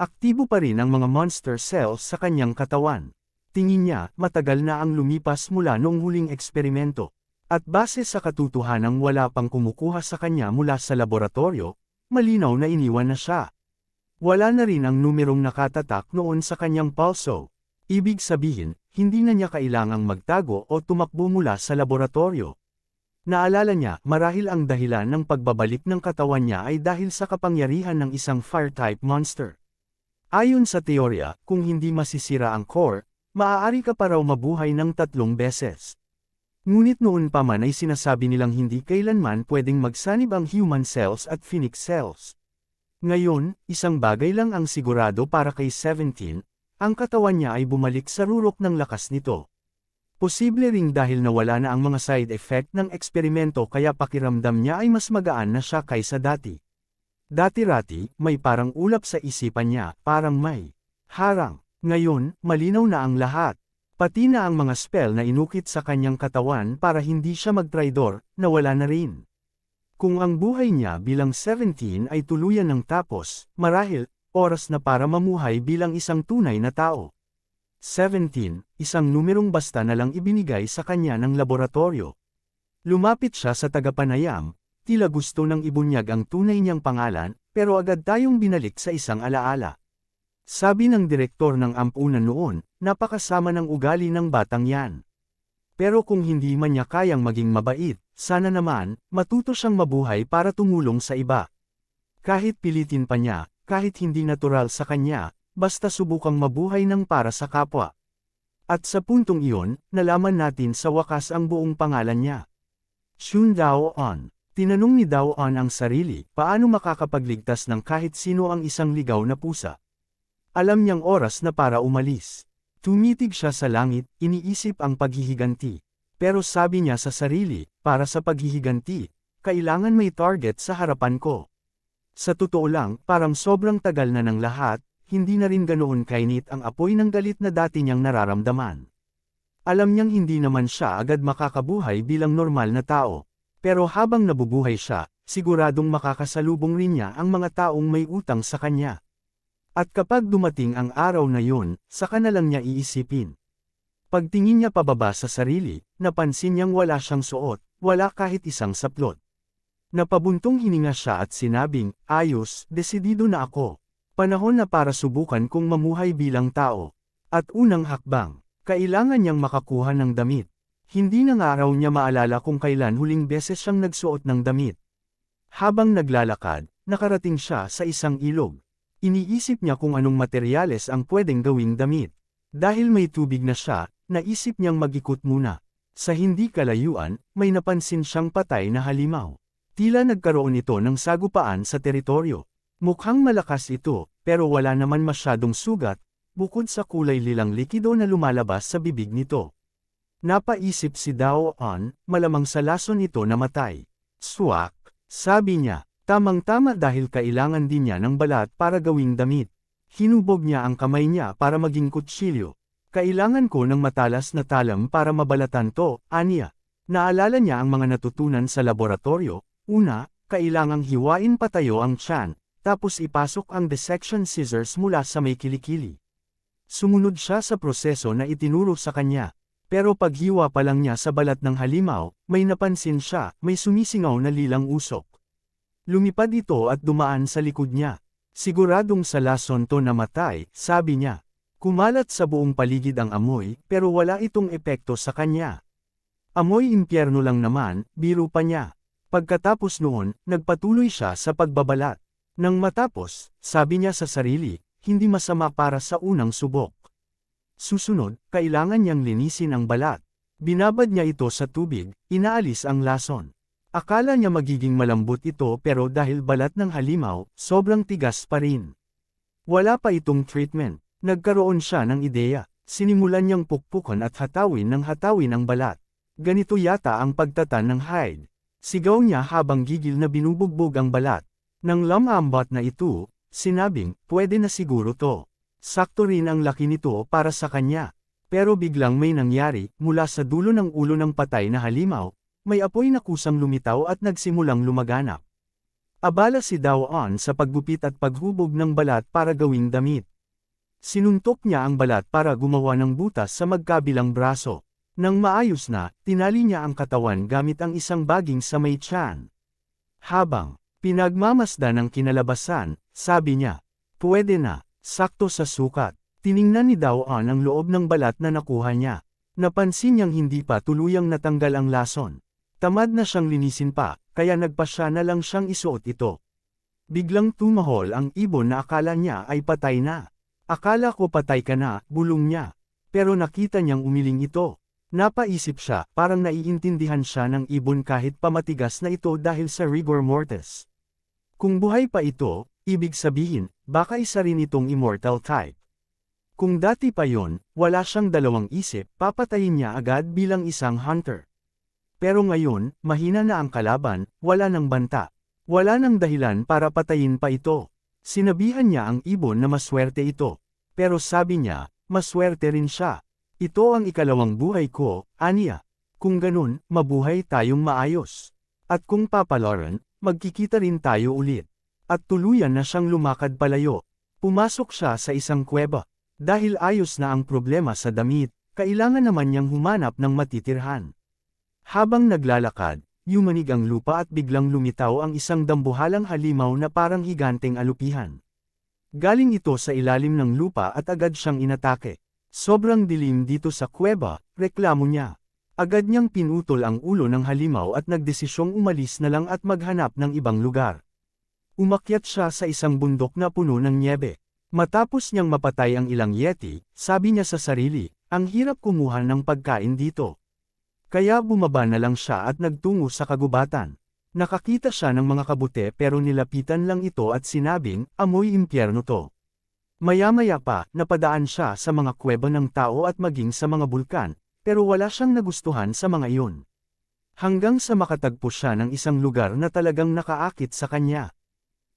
Aktibo pa rin ang mga monster cells sa kanyang katawan. Tingin niya, matagal na ang lumipas mula noong huling eksperimento. At base sa katotohanang wala pang kumukuha sa kanya mula sa laboratorio, malinaw na iniwan na siya. Wala na rin ang numerong nakatatak noon sa kanyang pulso. Ibig sabihin, hindi na niya kailangang magtago o tumakbo mula sa laboratorio. Naalala niya, marahil ang dahilan ng pagbabalik ng katawan niya ay dahil sa kapangyarihan ng isang fire-type monster. Ayon sa teorya, kung hindi masisira ang core, maaari ka pa raw mabuhay ng tatlong beses. Ngunit noon pa man ay sinasabi nilang hindi kailanman pwedeng magsanib ang human cells at phoenix cells. Ngayon, isang bagay lang ang sigurado para kay 17, ang katawan niya ay bumalik sa rurok ng lakas nito. Posible ring dahil nawala na ang mga side effect ng eksperimento kaya pakiramdam niya ay mas magaan na siya kaysa dati. Dati-rati, may parang ulap sa isipan niya, parang may harang. Ngayon, malinaw na ang lahat. Pati na ang mga spell na inukit sa kanyang katawan para hindi siya magtraidor, nawala na rin. Kung ang buhay niya bilang 17 ay tuluyan ng tapos, marahil, oras na para mamuhay bilang isang tunay na tao. 17, isang numerong basta na lang ibinigay sa kanya ng laboratorio. Lumapit siya sa tagapanayam, tila gusto nang ibunyag ang tunay niyang pangalan, pero agad tayong binalik sa isang alaala. Sabi ng direktor ng ampunan noon, napakasama ng ugali ng batang yan. Pero kung hindi man niya kayang maging mabait, sana naman, matuto siyang mabuhay para tumulong sa iba. Kahit pilitin pa niya, kahit hindi natural sa kanya, basta subukang mabuhay ng para sa kapwa. At sa puntong iyon, nalaman natin sa wakas ang buong pangalan niya. Shun Dao On. Tinanong ni Dao On ang sarili, paano makakapagligtas ng kahit sino ang isang ligaw na pusa. Alam niyang oras na para umalis. Tumitig siya sa langit, iniisip ang paghihiganti. Pero sabi niya sa sarili, para sa paghihiganti, kailangan may target sa harapan ko. Sa totoo lang, parang sobrang tagal na ng lahat, hindi na rin ganoon kainit ang apoy ng galit na dati niyang nararamdaman. Alam niyang hindi naman siya agad makakabuhay bilang normal na tao. Pero habang nabubuhay siya, siguradong makakasalubong rin niya ang mga taong may utang sa kanya. At kapag dumating ang araw na yun, saka na lang niya iisipin. Pagtingin niya pababa sa sarili, napansin niyang wala siyang suot, wala kahit isang saplot. Napabuntong hininga siya at sinabing, ayos, desidido na ako. Panahon na para subukan kung mamuhay bilang tao. At unang hakbang, kailangan niyang makakuha ng damit. Hindi na nga raw niya maalala kung kailan huling beses siyang nagsuot ng damit. Habang naglalakad, nakarating siya sa isang ilog. Iniisip niya kung anong materyales ang pwedeng gawing damit. Dahil may tubig na siya, naisip niyang magikot muna. Sa hindi kalayuan, may napansin siyang patay na halimaw. Tila nagkaroon ito ng sagupaan sa teritoryo. Mukhang malakas ito, pero wala naman masyadong sugat, bukod sa kulay lilang likido na lumalabas sa bibig nito. Napaisip si Dao On, malamang sa lason ito namatay. Swak, sabi niya, Tamang-tama dahil kailangan din niya ng balat para gawing damit. Hinubog niya ang kamay niya para maging kutsilyo. Kailangan ko ng matalas na talam para mabalatan to, aniya. Naalala niya ang mga natutunan sa laboratorio. Una, kailangang hiwain patayo ang tiyan, tapos ipasok ang dissection scissors mula sa may kilikili. Sumunod siya sa proseso na itinuro sa kanya. Pero paghiwa pa lang niya sa balat ng halimaw, may napansin siya, may sumisingaw na lilang usok. Lumipad ito at dumaan sa likod niya. Siguradong sa lason to namatay, sabi niya. Kumalat sa buong paligid ang amoy, pero wala itong epekto sa kanya. Amoy impyerno lang naman, biro pa niya. Pagkatapos noon, nagpatuloy siya sa pagbabalat. Nang matapos, sabi niya sa sarili, hindi masama para sa unang subok. Susunod, kailangan niyang linisin ang balat. Binabad niya ito sa tubig, inaalis ang lason. Akala niya magiging malambot ito pero dahil balat ng halimaw, sobrang tigas pa rin. Wala pa itong treatment. Nagkaroon siya ng ideya. Sinimulan niyang pukpukan at hatawin ng hatawin ang balat. Ganito yata ang pagtatan ng hide. Sigaw niya habang gigil na binubugbog ang balat. Nang lamambot na ito, sinabing, pwede na siguro to. Sakto rin ang laki nito para sa kanya. Pero biglang may nangyari, mula sa dulo ng ulo ng patay na halimaw, may apoy na kusang lumitaw at nagsimulang lumaganap. Abala si Dawan sa paggupit at paghubog ng balat para gawing damit. Sinuntok niya ang balat para gumawa ng butas sa magkabilang braso. Nang maayos na, tinali niya ang katawan gamit ang isang baging sa may tiyan. Habang pinagmamasda ng kinalabasan, sabi niya, pwede na, sakto sa sukat. Tiningnan ni Dawan ang loob ng balat na nakuha niya. Napansin niyang hindi pa tuluyang natanggal ang lason. Tamad na siyang linisin pa, kaya nagpasya na lang siyang isuot ito. Biglang tumahol ang ibon na akala niya ay patay na. Akala ko patay ka na, bulong niya. Pero nakita niyang umiling ito. Napaisip siya, parang naiintindihan siya ng ibon kahit pamatigas na ito dahil sa rigor mortis. Kung buhay pa ito, ibig sabihin, baka isa rin itong immortal type. Kung dati pa yon, wala siyang dalawang isip, papatayin niya agad bilang isang hunter. Pero ngayon, mahina na ang kalaban, wala nang banta. Wala nang dahilan para patayin pa ito. Sinabihan niya ang ibon na maswerte ito. Pero sabi niya, maswerte rin siya. Ito ang ikalawang buhay ko, aniya. Kung ganun, mabuhay tayong maayos. At kung papaloran, magkikita rin tayo ulit. At tuluyan na siyang lumakad palayo. Pumasok siya sa isang kuweba. Dahil ayos na ang problema sa damit, kailangan naman niyang humanap ng matitirhan. Habang naglalakad, yumanig ang lupa at biglang lumitaw ang isang dambuhalang halimaw na parang higanteng alupihan. Galing ito sa ilalim ng lupa at agad siyang inatake. Sobrang dilim dito sa kuweba, reklamo niya. Agad niyang pinutol ang ulo ng halimaw at nagdesisyong umalis na lang at maghanap ng ibang lugar. Umakyat siya sa isang bundok na puno ng niebe. Matapos niyang mapatay ang ilang yeti, sabi niya sa sarili, ang hirap kumuha ng pagkain dito. Kaya bumaba na lang siya at nagtungo sa kagubatan. Nakakita siya ng mga kabute pero nilapitan lang ito at sinabing, amoy impyerno to. Maya-maya pa, napadaan siya sa mga kuweba ng tao at maging sa mga bulkan, pero wala siyang nagustuhan sa mga iyon. Hanggang sa makatagpo siya ng isang lugar na talagang nakaakit sa kanya.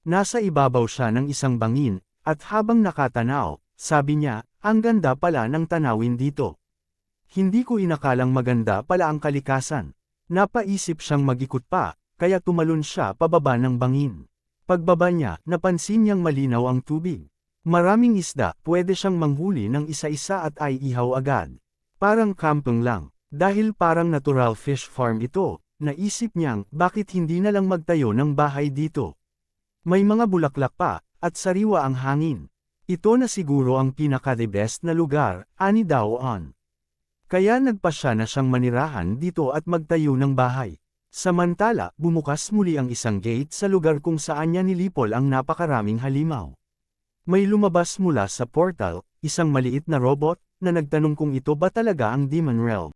Nasa ibabaw siya ng isang bangin, at habang nakatanaw, sabi niya, ang ganda pala ng tanawin dito. Hindi ko inakalang maganda pala ang kalikasan. Napaisip siyang magikot pa, kaya tumalon siya pababa ng bangin. Pagbaba niya, napansin niyang malinaw ang tubig. Maraming isda, pwede siyang manghuli ng isa-isa at ay ihaw agad. Parang kampong lang. Dahil parang natural fish farm ito, naisip niyang bakit hindi na lang magtayo ng bahay dito. May mga bulaklak pa, at sariwa ang hangin. Ito na siguro ang pinaka-the best na lugar, ani daw. Kaya nagpasya na siyang manirahan dito at magtayo ng bahay. Samantala, bumukas muli ang isang gate sa lugar kung saan niya nilipol ang napakaraming halimaw. May lumabas mula sa portal, isang maliit na robot, na nagtanong kung ito ba talaga ang Demon Realm.